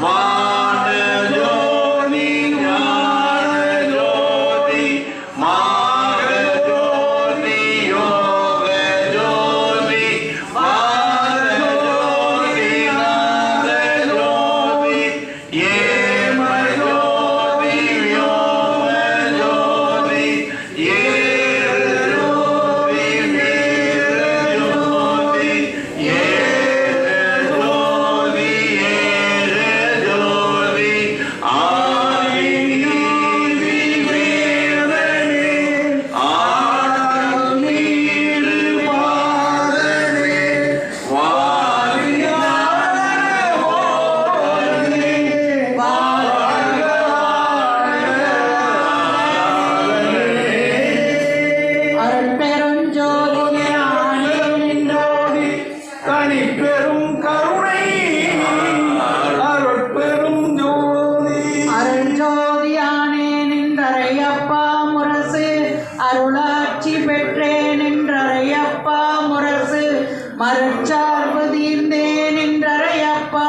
Wow. கனி பெரும் கருணை. அருட்பெரும் ஜோதி. அருள் ஜோதியானே நின்றரையப்பா முரசு. அருளாட்சி பெற்றே நின்றரையப்பா முரசு. மருட்சார்பு தீர்ந்தே நின்றரையப்பா